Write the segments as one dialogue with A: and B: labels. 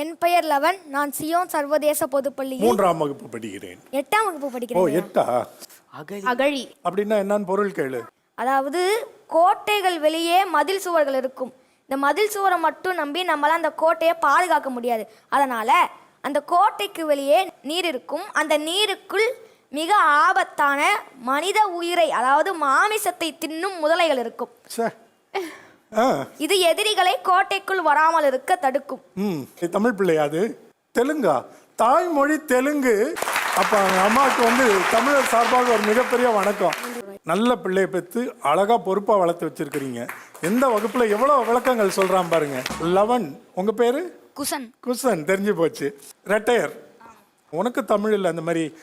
A: என் பெயர் லவன் நான் சியோன் சர்வதேச பொதுப்பள்ளியில்
B: மூன்றாம் வகுப்பு படிக்கிறேன்.
A: எட்டாம் வகுப்பு
B: ஓ
A: படிக்கிறேன்
B: எட்டா?
A: அகழி.
B: அப்படின்னா என்னன்னு பொருள் கேளு.
A: அதாவது கோட்டைகள் வெளியே மதில் சுவர்கள் இருக்கும். இந்த மதில் சுவரை மட்டும் நம்பி நம்மளால அந்த கோட்டையை பாதுகாக்க முடியாது. அதனால அந்த கோட்டைக்கு வெளியே நீர் இருக்கும். அந்த நீருக்குள் மிக ஆபத்தான மனித உயிரை அதாவது மாமிசத்தை தின்னும் முதலைகள் இருக்கும்.
B: சே
A: இது எதிரிகளை கோட்டைக்குள் வராமல் இருக்க தடுக்கும்.
B: ம் தமிழ் பிள்ளையா அது. தெலுங்கா. தாய்மொழி தெலுங்கு. அப்போ அம்மாவுக்கு வந்து தமிழர் சார்பாக ஒரு மிகப்பெரிய வணக்கம். நல்ல பிள்ளையை பெற்று அழகா பொறுப்பா வளர்த்து வச்சிருக்கிறீங்க. எந்த வகுப்புல எவ்வளவு விளக்கங்கள் சொல்றான் பாருங்க. லவன். உங்க பேரு?
A: குசன்.
B: குசன். தெரிஞ்சு போச்சு. ரெட்டையர். உனக்கு தமிழில் அந்த மாதிரி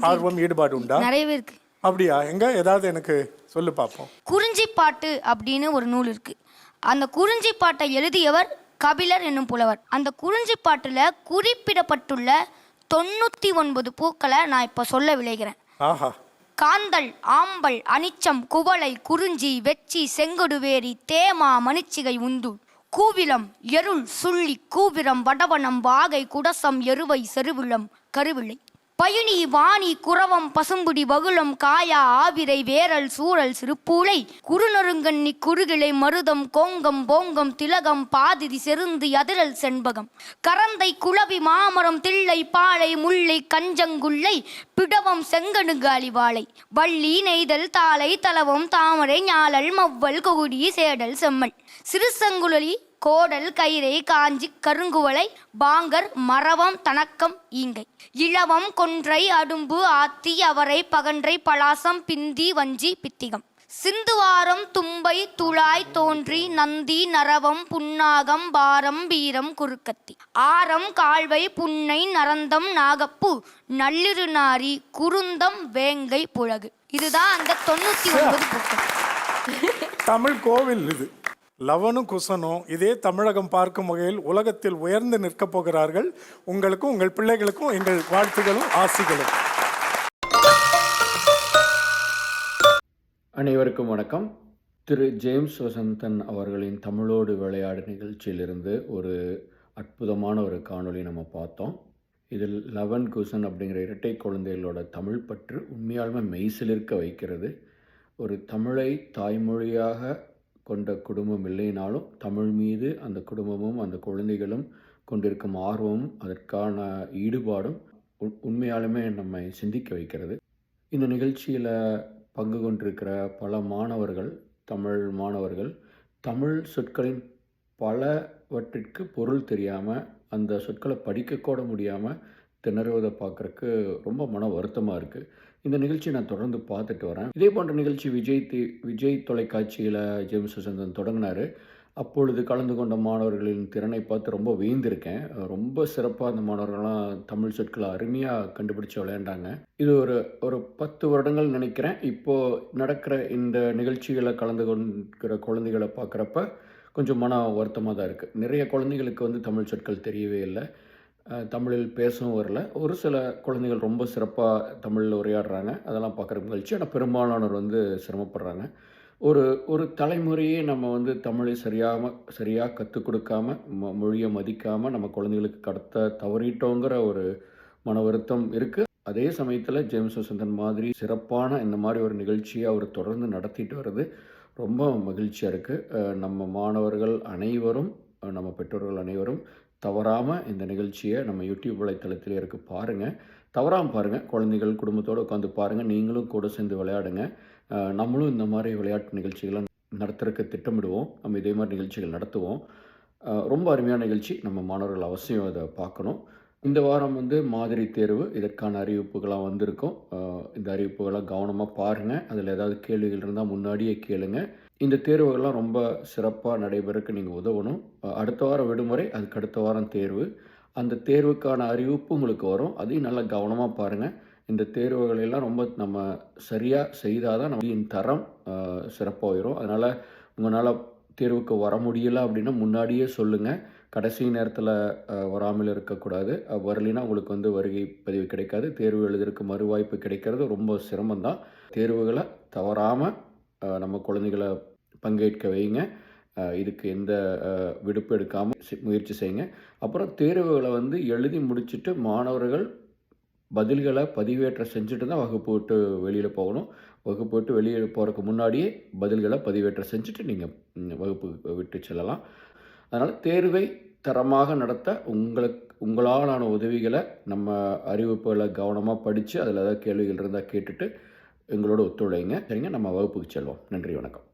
B: ஆர்வம் ஈடுபாடு உண்டா?
C: நிறையவே இருக்கு.
B: அப்படியா? எங்க? ஏதாவது எனக்கு சொல்லு பார்ப்போம்
C: குறிஞ்சிப்பாட்டு அப்படின்னு ஒரு நூல் இருக்கு. அந்த குறிஞ்சிப்பாட்டை எழுதியவர் கபிலர் என்னும் புலவர். அந்த குறிஞ்சிப்பாட்டுல குறிப்பிடப்பட்டுள்ள தொண்ணூத்தி ஒன்பது பூக்களை நான் இப்ப சொல்ல விளைகிறேன்.
B: ஆஹா.
C: காந்தல் ஆம்பல் அனிச்சம் குவளை குறிஞ்சி வெச்சி செங்கொடுவேரி தேமா மணிச்சிகை உந்து கூவிலம் எருள் சுள்ளி கூவிரம் வடவனம் வாகை குடசம் எருவை செருவிளம் கருவிளை. பயணி வாணி குரவம் பசும்புடி வகுளம் காயா ஆவிரை வேரல் சூழல் சிறுப்பூளை குறுநொருங்கண்ணி குறுகிளை மருதம் கோங்கம் போங்கம் திலகம் பாதிரி செருந்து அதிரல் செண்பகம். கரந்தை குளவி மாமரம் தில்லை பாலை முல்லை கஞ்சங்குள்ளை பிடவம் செங்கணுகு அழிவாளை வள்ளி நெய்தல் தாளை தலவம் தாமரை ஞாழல் மவ்வல் கொகுடி சேடல் செம்மல். சிறுசங்குழலி கோடல் கயிறை காஞ்சி கருங்குவளை பாங்கர் மரவம் தனக்கம் ஈங்கை. இளவம் கொன்றை அடும்பு ஆத்தி அவரை பகன்றை பலாசம் பிந்தி வஞ்சி பித்திகம். சிந்துவாரம் தும்பை துளாய் தோன்றி நந்தி நரவம் புன்னாகம் பாரம் வீரம் குறுக்கத்தி. ஆரம் கால்வை புன்னை நரந்தம் நாகப்பு நள்ளிரு நாரி குருந்தம் வேங்கை புழகு இதுதான் அந்த தொண்ணூத்தி ஒன்பது பூக்கள்
B: தமிழ் கோவில் இது. லவனும் குசனும் இதே தமிழகம் பார்க்கும் வகையில் உலகத்தில் உயர்ந்து நிற்கப் போகிறார்கள். உங்களுக்கும் உங்கள் பிள்ளைகளுக்கும் எங்கள் வாழ்த்துகளும் ஆசிகளும்.
D: அனைவருக்கும் வணக்கம். திரு ஜேம்ஸ் வசந்தன் அவர்களின் தமிழோடு விளையாடு நிகழ்ச்சியிலிருந்து ஒரு அற்புதமான ஒரு காணொளி நம்ம பார்த்தோம். இதில் லவன் குசன் அப்படிங்கிற இரட்டை குழந்தைகளோட தமிழ் பற்று உண்மையாலுமே மெய்சிலிருக்க வைக்கிறது. ஒரு தமிழை தாய்மொழியாக கொண்ட குடும்பம் இல்லைனாலும் தமிழ் மீது அந்த குடும்பமும் அந்த குழந்தைகளும் கொண்டிருக்கும் ஆர்வமும் அதற்கான ஈடுபாடும் உண்- உண்மையாலுமே நம்மை சிந்திக்க வைக்கிறது. இந்த நிகழ்ச்சியில் பங்கு கொண்டிருக்கிற பல மாணவர்கள் தமிழ் மாணவர்கள் தமிழ் சொற்களின் பலவற்றிற்கு பொருள் தெரியாமல் அந்த சொற்களை படிக்கக்கூட முடியாமல் திணறுவதை பார்க்குறக்கு ரொம்ப மன வருத்தமாக இருக்குது இந்த நிகழ்ச்சி நான் தொடர்ந்து பார்த்துட்டு வரேன். இதே போன்ற நிகழ்ச்சி விஜய் தி விஜய் தொலைக்காட்சியில் ஜேம்ஸ் சுசந்தன் தொடங்கினார். அப்பொழுது கலந்து கொண்ட மாணவர்களின் திறனை பார்த்து ரொம்ப வியந்திருக்கேன். ரொம்ப சிறப்பாக அந்த மாணவர்கள்லாம் தமிழ் சொற்களை அருமையாக கண்டுபிடிச்சு விளையாண்டாங்க. இது ஒரு ஒரு பத்து வருடங்கள் நினைக்கிறேன். இப்போது நடக்கிற இந்த நிகழ்ச்சிகளை கலந்து கொண்டிருக்கிற குழந்தைகளை பார்க்குறப்ப கொஞ்சம் மன வருத்தமாக தான் இருக்குது நிறைய குழந்தைகளுக்கு வந்து தமிழ் சொற்கள் தெரியவே இல்லை. தமிழில் பேசவும் வரல. ஒரு சில குழந்தைகள் ரொம்ப சிறப்பாக தமிழில் உரையாடுறாங்க. அதெல்லாம் பார்க்குற மகிழ்ச்சி. ஆனால் பெரும்பாலானோர் வந்து சிரமப்படுறாங்க. ஒரு ஒரு தலைமுறையே நம்ம வந்து தமிழை சரியாக சரியாக கற்றுக் கொடுக்காம மொ- மொழியை மதிக்காமல் நம்ம குழந்தைகளுக்கு கடத்த தவறிட்டோங்கிற ஒரு மன வருத்தம் இருக்குது அதே சமயத்தில் ஜேம்ஸ் வசந்தன் மாதிரி சிறப்பான இந்த மாதிரி ஒரு நிகழ்ச்சியை அவர் தொடர்ந்து நடத்திட்டு வர்றது ரொம்ப மகிழ்ச்சியாக இருக்குது நம்ம மாணவர்கள் அனைவரும் நம்ம பெற்றோர்கள் அனைவரும் தவறாமல் இந்த நிகழ்ச்சியை நம்ம யூடியூப் வலைத்தளத்தில் இருக்க பாருங்கள் தவறாமல் பாருங்கள் குழந்தைகள் குடும்பத்தோடு உட்காந்து பாருங்கள் நீங்களும் கூட சேர்ந்து விளையாடுங்க. நம்மளும் இந்த மாதிரி விளையாட்டு நிகழ்ச்சிகளை நடத்துறதுக்கு திட்டமிடுவோம். நம்ம இதே மாதிரி நிகழ்ச்சிகள் நடத்துவோம். ரொம்ப அருமையான நிகழ்ச்சி. நம்ம மாணவர்கள் அவசியம் அதை பார்க்கணும். இந்த வாரம் வந்து மாதிரி தேர்வு. இதற்கான அறிவிப்புகளாக வந்திருக்கும். இந்த அறிவிப்புகளாக கவனமாக பாருங்கள் அதில் ஏதாவது கேள்விகள் இருந்தால் முன்னாடியே கேளுங்கள் இந்த தேர்வுகள்லாம் ரொம்ப சிறப்பாக நடைபெறக்கு நீங்கள் உதவணும். அடுத்த வாரம் விடுமுறை அதுக்கு அடுத்த வாரம் தேர்வு. அந்த தேர்வுக்கான அறிவிப்பு உங்களுக்கு வரும். அதையும் நல்லா கவனமாக பாருங்கள் இந்த தேர்வுகளெல்லாம் ரொம்ப நம்ம சரியாக செய்தால் தான் நம்ம தரம் சிறப்பாக உயரும். அதனால் உங்களால் தேர்வுக்கு வர முடியல அப்படின்னா முன்னாடியே சொல்லுங்கள் கடைசி நேரத்தில் வராமல் இருக்கக்கூடாது. வரலினா வரலைன்னா உங்களுக்கு வந்து வருகை பதிவு கிடைக்காது. தேர்வு எழுதுறதுக்கு மறுவாய்ப்பு கிடைக்கிறது ரொம்ப சிரமம்தான். தேர்வுகளை தவறாமல் நம்ம குழந்தைகளை பங்கேற்க வைங்க. இதுக்கு எந்த விடுப்பு எடுக்காமல் முயற்சி செய்யுங்க. அப்புறம் தேர்வுகளை வந்து எழுதி முடிச்சுட்டு மாணவர்கள் பதில்களை பதிவேற்றம் செஞ்சுட்டு தான் வகுப்பு விட்டு வெளியில் போகணும். வகுப்பு விட்டு வெளியே போகிறதுக்கு முன்னாடியே பதில்களை பதிவேற்றம் செஞ்சுட்டு நீங்கள் வகுப்பு விட்டு செல்லலாம். அதனால் தேர்வை தரமாக நடத்த உங்களுக்கு உங்களாலான உதவிகளை நம்ம அறிவிப்புகளை கவனமாக படித்து அதில் ஏதாவது கேள்விகள் இருந்தால் கேட்டுட்டு எங்களோட ஒத்துழைங்க. சரிங்க நம்ம வகுப்புக்கு செல்வோம். நன்றி வணக்கம்.